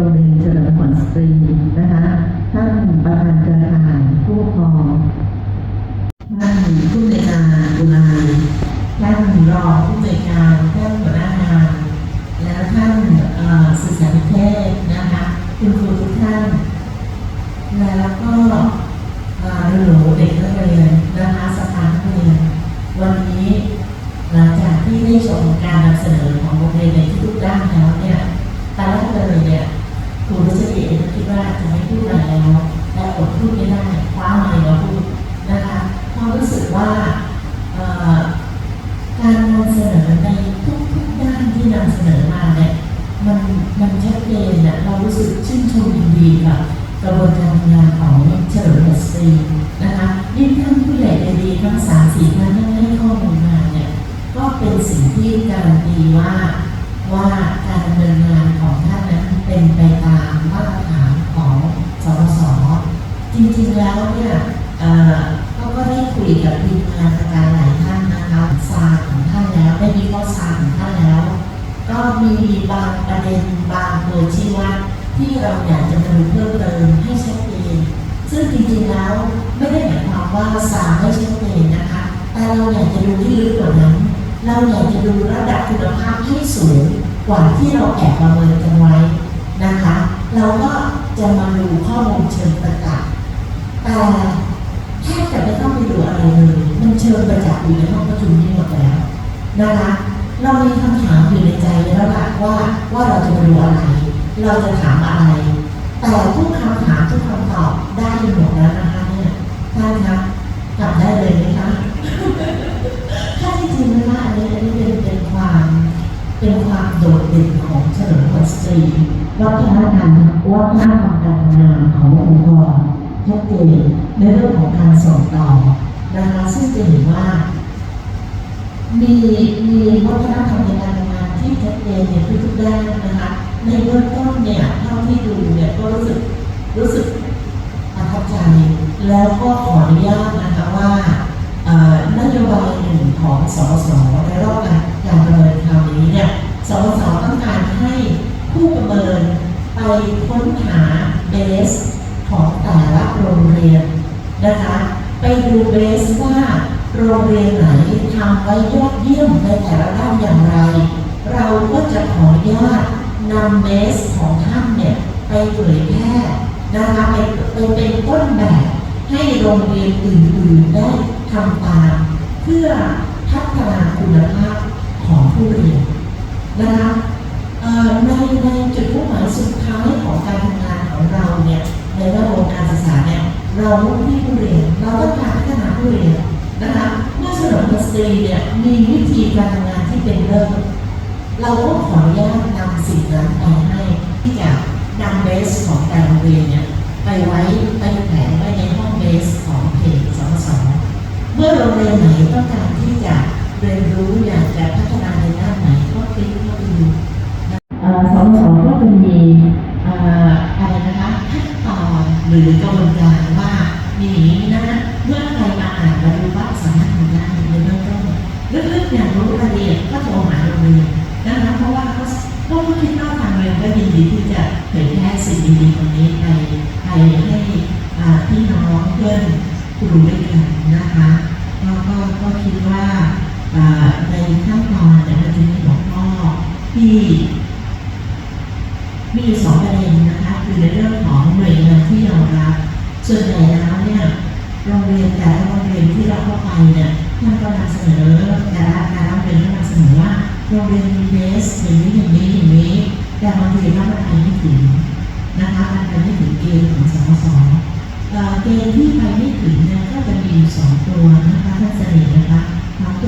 รงเรียนเฉลิมพลสตรีนะคะท่านประธานเครือข่ายผู้ปกครองท่านผู้ในวยการอุไรท่านรองผู้ในวยการท่านหัวหน้างาน และท่านเอ่อสื่อสารนิเทศนะคะ คุณครูทุกท่าน แล้วก็เอ่อหนูเด็กนักเรียนนะคะสถานนักเรียน วันนี้หลังจากที่ได้ชมการนำเสนอของโรงเรียนในทุกๆด้านแล้วเนี่ยตอนแรกเลยเนี่ยค เองก็คิดว่าจะไม่พูดอะไรแล้วและอดพูดไม่ได้คว้าไมค์มาพูดนะคะเพราะรู้สึกว่าการนำเสนอในทุกๆด้านที่นำเสนอมาเนี่ยมันมันชัดเจนเนี่ยเรารู้สึกชื่นชมยินดีกับกระบวนการทำงานของเฉลิมพลสตรีนะคะยิ่งท่านผู้ใหญ่ใจดีทั้งสามสี่ท่านที่ให้ข้อมูลมาเนี่ยก็เป็นสิ่งที่การันตีว่า บางวชี้วัดที่เราอยากจะดูเพิ่มเติมให้ชัดเจนซึ่งจริงๆแล้วไม่ได้หมายความว่าสามไม่ชัดเจนนะคะ แต่เราอยากจะดูที่ลึกกว่านั้น เราอยากจะดูระดับคุณภาพให้สูงกว่าที่เราแอบประเมินกันไว้นะคะ เราก็จะมาดูข้อมูลเชิงประจักษ์แต่แทบจะไม่ต้องไปดูอะไรเลยมันเชิงประจักษ์อยู่ในห้องประชุมนี้หมดแล้วนะคะ เรามีคำถามอยู่ในใจแล้วล่ะว่าว่าเราจะมาดูอะไร เราจะถามอะไร แต่ทุกคำถามทุกคำตอบได้หมดแล้วนะคะเนี่ยท่านคะกลับได้เลยไหมคะถ้าที่จริงนะคะอันนี้อันนี้เป็นเป็นความเป็นความโดดเด่นของเฉลิมพลสตรีวัฒนธรรมวัฒนธรรมการงานขององค์กรชัดเจนในเรื่องของการส่งต่อนะคะซึ่งจะเห็นว่า มีมีวัฒนธรรมในการทำงานที่ชัดเจนในทุกๆด้านนะคะ ในเบื้องต้นเนี่ยเท่าที่ดูเนี่ยก็รู้สึกรู้สึกประทับใจ แล้วก็ขออนุญาตนะคะว่านโยบายหนึ่งของสสในรอบการประเมินคราวนี้เนี่ยสสสต้องการให้ผู้ประเมินไปค้นหาเบสของแต่ละโรงเรียนนะคะ ไปดูเบสว่าโรงเรียนไหนทำไว้ยอดเยี่ยมในแต่ละด้านอย่างไร เราก็จะขออนุญาต นำเมสของท่านเนี่ยไปเผยแพร่นะคะไปไปเป็นต้นแบบให้โรงเรียนอื่นๆได้ทำตาม เพื่อพัฒนาคุณภาพ ไปไว้ไปแผนไว้ในห้องเบสของเพจสสเมื่อโรงเรียนไหนต้องการที่จะเรียนรู้อยากจะพัฒนาใน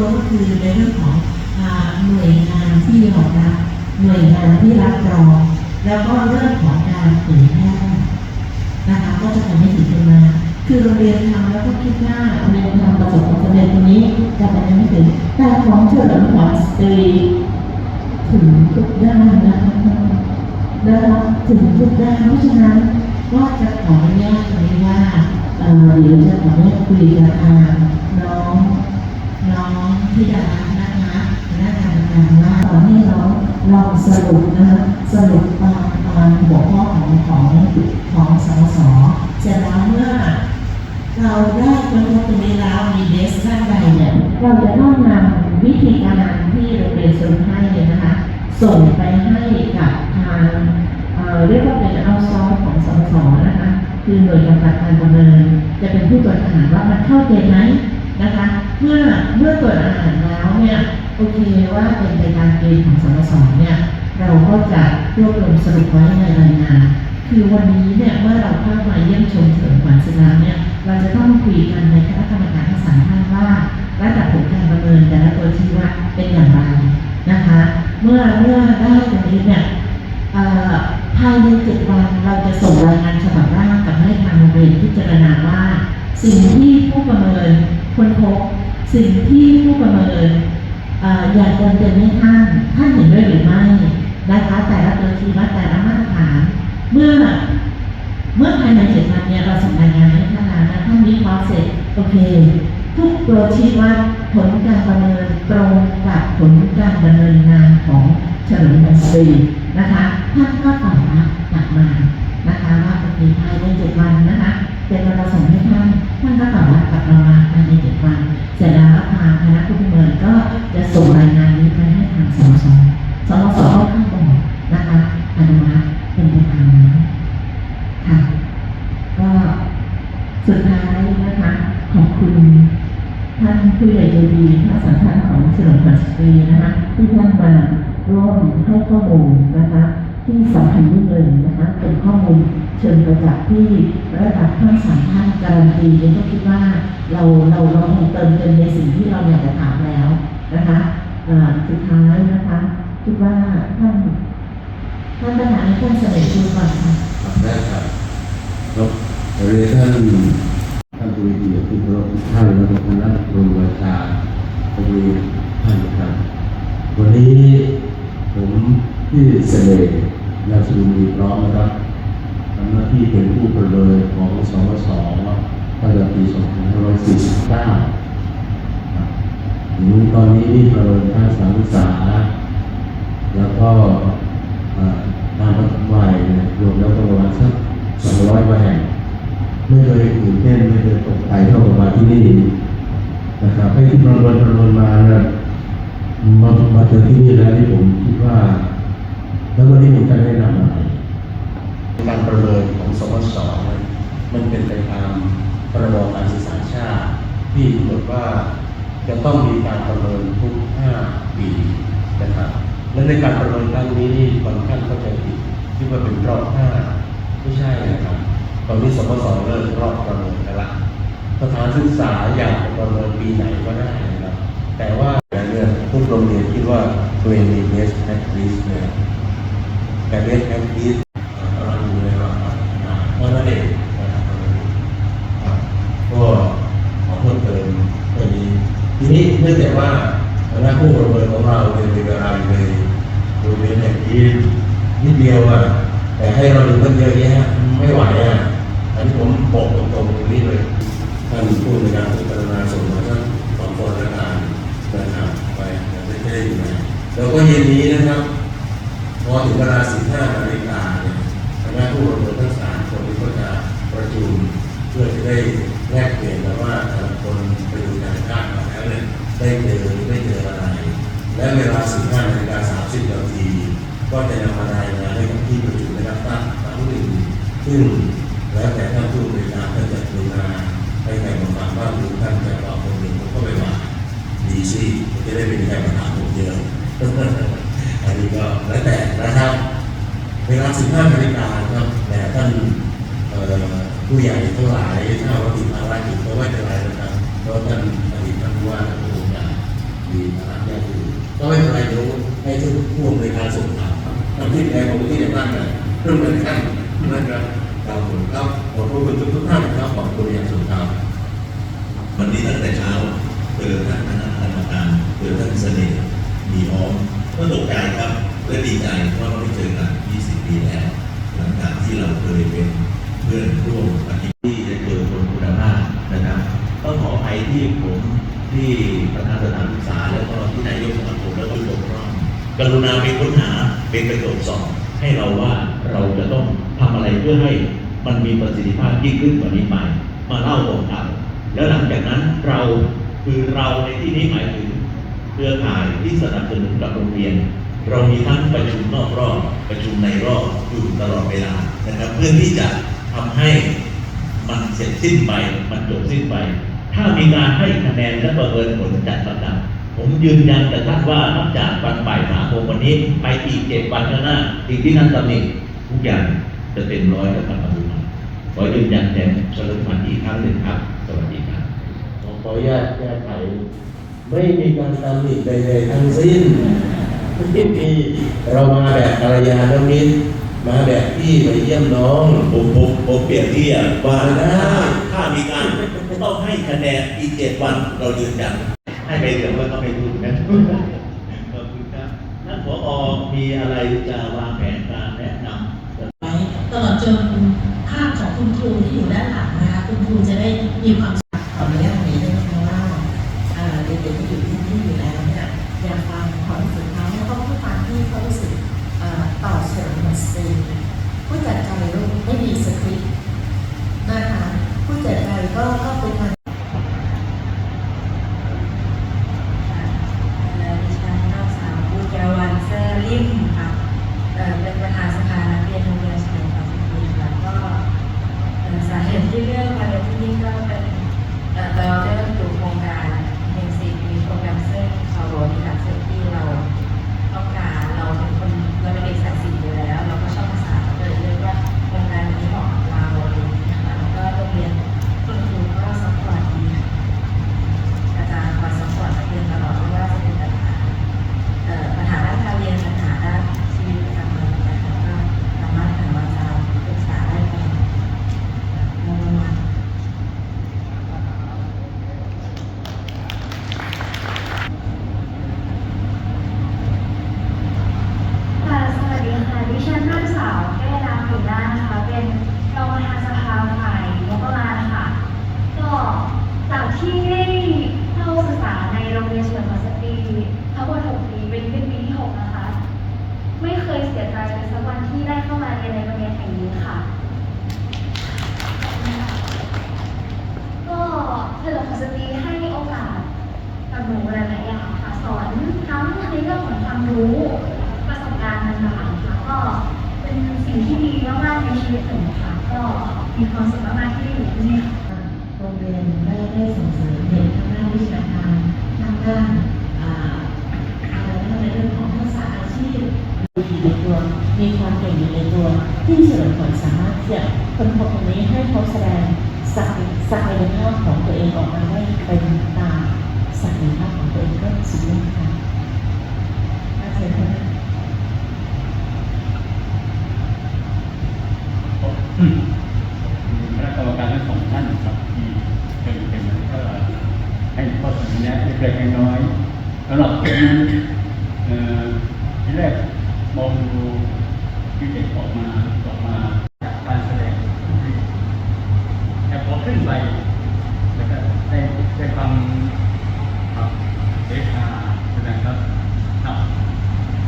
ตัวก็คือในเรื่องของหน่วยงานที่ยอมรับหน่วยงานที่รับรองแล้วก็เรื่องของการเผยแพร่นะคะก็จะทำให้ถึงตรงนั้นคือโรงเรียนทำแล้วก็คิดว่าโรงเรียนทำประสบความสำเร็จตรงนี้แต่มันยังไม่ถึงแต่ของเฉลิมขวัญสตรีถึงทุกด้านนะคะนะคะถึงทุกด้านเพราะฉะนั้นก็จะขออนุญาตตรงนี้ว่าเอ่อเดี๋ยวจะขออนุญาตคุยกับทาง เราได้ค้นพบตรงนี้แล้วมีเดสด้านใดเนี่ยเราจะต้องนำวิธีการที่โรงเรียนสรุปให้เนี่ยนะคะ ส่งไปให้กับทางเอ่อเรียกว่าเป็นเอาซอร์ของสมสนะคะ คือหน่วยกำกับการประเมินจะเป็นผู้ตรวจอาหารว่ามันเข้าเกณฑ์ไหมนะคะ เมื่อเมื่อตรวจอาหารแล้วเนี่ยโอเคว่าเป็นไปตามเกณฑ์ของสมสเนี่ยเราก็จะรวบรวมสรุปไว้ในรายงาน คือวันนี้เนี่ยเมื่อเราเข้ามาเยี่ยมชมเฉลิมขวัญศิลาเนี่ย เราจะต้องคุยกันในคณะกรรมการทั้งสามท่านว่าระดับผลการประเมินแต่ละตัวชี้วัดเป็นอย่างไรนะคะ เมื่อเมื่อได้ตรงนี้เนี่ยภายในเจ็ดวันเราจะส่งรายงานฉบับร่างกับให้ทางโรงเรียนพิจารณาว่า สิ่งที่ผู้ประเมินค้นพบสิ่งที่ผู้ประเมินอ่อยากเติมเต็มให้ท่านท่านเห็นด้วยหรือไม่นะคะแต่ละตัวชี้วัดแต่ละมาตรฐาน เมื่อเมื่อภายในเจ็ดวันเนี่ยเราส่งรายงานให้ท่านแล้วนะ ท่านวิเคราะห์เสร็จโอเค ทุกตัวชี้วัดผลการประเมินตรงกับผลการดำเนินงานของเฉลิมบัญชีนะคะท่านก็ตอบรับกลับมานะคะว่าโอเคภายในเจ็ดวันนะคะเป็นเระส่งให้ท่าน รีนะคะที่ท่านมาร่วมให้ข้อมูลนะคะที่สำคัญยิ่งเลยนะคะเป็นข้อมูลเชิงประจักษ์ที่ระดับท่านสามท่านการันตีเนี่ยก็คิดว่าเราเราเราคงเติมเต็มในสิ่งที่เราอยากจะถามแล้วนะคะสุดท้ายนะคะคิดว่าท่านท่านประธานท่านเสนอชูก่อนค่ะครับได้ครับครับเรียนท่านท่านผู้มีเกียรติที่เคารพทุกท่านและคณะรวมราชาผู้มี ท่านครับ วันนี้ผมที่เสน่ห์ยาสุนีพร้อมนะครับทำหน้าที่เป็นผู้ประเมินของสวสตั้งแต่ปี 2549ครับถึงตอนนี้นี่ประเมินทางสารศึกษา แล้วก็เอ่อตามปฐมวัยรวมแล้วก็ประมาณสักสองร้อยกว่าแห่ง ไม่เคยตื่นเต้นไม่เคยตกใจเท่ากับมาที่นี่นะครับให้ที่ประเมินประเมินมาเนี่ย มามาเจอที่นี่แล้วที่ผมคิดว่า แล้ววันนี้ผมจะแนะนำอะไรการประเมินของสมศมันเป็นไปตามพระบการศึกษาชาติ ที่กำหนดว่าจะต้องมีการประเมินทุก 5 ปีนะครับและในการประเมินครั้งนี้นี่บางท่านเข้าใจผิดคิดว่าเป็นรอบ 5 ไม่ใช่นะครับ ตอนนี้สมศเริ่มรอบประเมินกันละสถานศึกษาอยากประเมินปีไหนก็ได้นะครับแต่ว่า เนี่ยทุกโรงเรียนคิดว่าตัวเองมี best practice เนี่ยแต่ best practice เราดูเลยว่าเมื่อนั้นเองนะครับก็ขอเพิ่มเติมเรื่องนี้ทีนี้เนื่องจากว่าคณะผู้ประเมินของเราเป็นเวลาอยู่ในโรงเรียนแห่งนี้นิดเดียวอะแต่ให้เราดูกันเยอะแยะ ได้แลกเปลี่ยนกันว่าแต่ละคนไปดูการบ้านมาแล้วเนี่ยได้เจอไม่เจออะไร และเวลา15นาฬิกา30นาที ก็จะนำมารายงานให้กับที่ประชุมนรับตั้งครั้งหนึ่งซึ่งแล้วแต่ท่านผู้บริหารท่านจะกรุณาให้ใครมาฟังบ้าหรือท่านจะตอบคนหนึ่งผมก็ไม่ว่าดีสิจะได้เป็นใครมาถามผมเยอะอันนี้ก็แล้วแต่นะครับ เวลา15นาฬิกาครับแต่ท่าน ผู้ใหญ่ทั้งหลายถ้าว่าติดภารกิจก็ไม่เป็นไรนะครับเพราะท่านอดีตท่านผู้ว่าท่านผู้ว่ามีภาระแยกอยู่ก็ไม่เป็นไรเดี๋ยวให้ทุกผู้อำนวยการส่งข่าวครับทำที่แทนของที่ในบ้านกันเรื่องเหมือนกันนะครับครับผมครับขอบคุณทุกทุกท่านครับขอบคุณอย่างสุดครับวันนี้ตั้งแต่เช้าเจอท่านคณะกรรมการเจอท่านเสน่ห์มีอ้อมก็ตกใจครับและดีใจเพราะเราไม่เจอกัน 20 ปีแล้ว หลังจากที่เราเคยเป็นเพื่อนร่วมปฏิบัติที่ได้เจอคนคุณภาพนะครับต้องขออภัยที่ผมที่ประธานสถานศึกษาแล้วก็ที่นายกสมาคมแล้วก็ผู้ปกครองกรุณาไปค้นหาเป็นไปตรวจสอบให้เราว่าเราจะต้องทำอะไรเพื่อให้มันมีประสิทธิภาพยิ่งขึ้นกว่านี้ไปมาเล่าบอกกล่าวแล้วหลังจากนั้นเราคือเราในที่นี้หมายถึงเครือข่ายที่สนับสนุนกับโรงเรียน เรามีทั้งประชุมนอกรอบประชุมในรอบอยู่ตลอดเวลานะครับเพื่อที่จะ ทำให้มันเสร็จสิ้นไป มันจบสิ้นไป ถ้ามีการให้คะแนนและประเมินผลจัดลำดับผมยืนยันกับท่านว่านับจากวันบ่ายสามโมงวันนี้ ไปอีกเจ็ดวันข้างหน้าสิ่งที่ท่นตำหนิทุกอย่างจะเต็มร้อยกับท่านอนุมัติขอยืนยันแทนเฉลิมพันอีกครั้งหนึ่งครับ สวัสดีครับขออนุญาตแก้ไขไม่มีการตำหนิใดๆทั้งสิ้นที่มีเรามาแบบภรรยาน้องนิด มาแบบที่มาเยี่ยมน้องผมผมผมเปรียบเทียบว่าได้ถ้ามีการต้องให้คะแนนอีกเจ็ดวันเรายืนยันให้ไปเหลืองว่าก็ไม่รู้นะขอบคุณครับท่านผอมีอะไรจะวางแผนการแนะนำไว้ตลอดจนภาพของคุณครูที่อยู่ด้านหลังนะคะคุณครูจะได้มีความ ลูกไม่มีสคริปต์นะคะผู้จัดการก็ก็เป็นการ ค่ะเอ่อดิฉันนางสาวบูแกวันเซอร์ลิมค่ะเอ่อเป็นประธานสภานักเรียนโรงเรียนเฉลิมพลบุรีค่ะก็เอ่อสาเหตุที่เลือกมาเรียนที่นี่ก็เป็นเอ่อเราได้บรรจุโครงการเอ็นซีมีโปรแกรมซึ่งเขาโรนี่ค่ะซึ่งที่เราต้องการเราเป็นคนเราเป็นเด็กสายศิลป์อยู่แล้ว เราก็ชอบภาษาเราก็เลยเลือกว่าโครงการนี้เหมาะกับเราอะไรอย่างเงี้ยค่ะแล้วก็โรงเรียนคุณครูก็ซัพพอร์ตดีค่ะ อาจารย์คอยสปอร์ตนักเรียนตลอดไม่ว่าจะเป็นปัญหาเอ่อปัญหาด้านการเรียนปัญหาด้านชีวิตประจำวันนะคะก็สามารถหาอาจารย์ปรึกษาได้ตลอดแล้วก็ ค่ะสวัสดีค่ะ ดิฉันนางสาวแก้วดาวผิวหน้านะคะ เป็นรองประธานสภาฝ่ายงบประมาณค่ะ ก็จากที่ได้เข้าศึกษาในโรงเรียนเฉลิมพลสตรีทั้งหมด6ปีเป็นเป็นปีที่6นะคะ ไม่เคยเสียใจเลยสักวันที่ได้เข้ามาเรียนในโรงเรียนแห่งนี้ค่ะ ก็เฉลิมพลสตรีให้โอกาสกับหนูหลายๆอย่างค่ะสอนทั้งในเรื่องของความรู้ากๆในชีวิตหนูค่ะก็มีความสุขมากๆที่ได้อยู่ที่นี่โรงเรียนได้ได้ส่งเสริมเด็กทางด้านวิชาการทางด้านในเรื่องของทักษะอาชีพดีในตัวมีความเก่งอยู่ในตัว ที่เฉลิมผลสามารถที่จะคนพบตรงนี้ให้เขาแสดงศักยศักยภาพของตัวเองออกมาได้เป็นตามศักยภาพของตัวเองก็สุดยอดค่ะ อาเชิญค่ะ คณะกรรมการทั้งสองท่านครับที่เป็นเป็นก็ให้ข้อเสนอแนะเล็กๆน้อยๆสำหรับผม นั้นที่แรกมองดูที่เด็กออกมาออกมาจากการแสดงแต่พอขึ้นไปแล้วก็ได้ได้ฟังครับเด็กอาแสดงครับครับ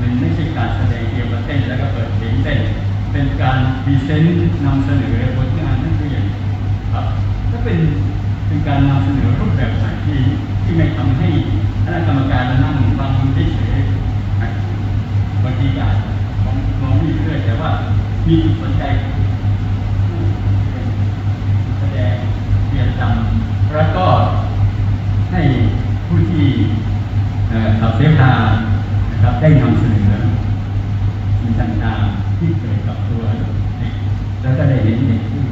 มันไม่ใช่การแสดงเกี่ยวกับเต้นแล้วก็เปิดเพลงเต้นเป็นการพรีเซนต์นำเสนอผลงานนั่นคืออย่างครับก็เป็นเป็นการนำเสนอรูปแบบใหม่ที่ ที่ไม่ทำให้คณะกรรมการนั่งฟังเฉยบางทีอาจมองมองไม่เรื่อยแต่ว่ามีจุดสนใจแสดงเรียนจำแล้วก็ให้ผู้ที่ขับเสพานะครับได้นำเสนอสิ่งต่างๆที่เกิดกับตัว แล้วก็ได้เห็นเด็กที่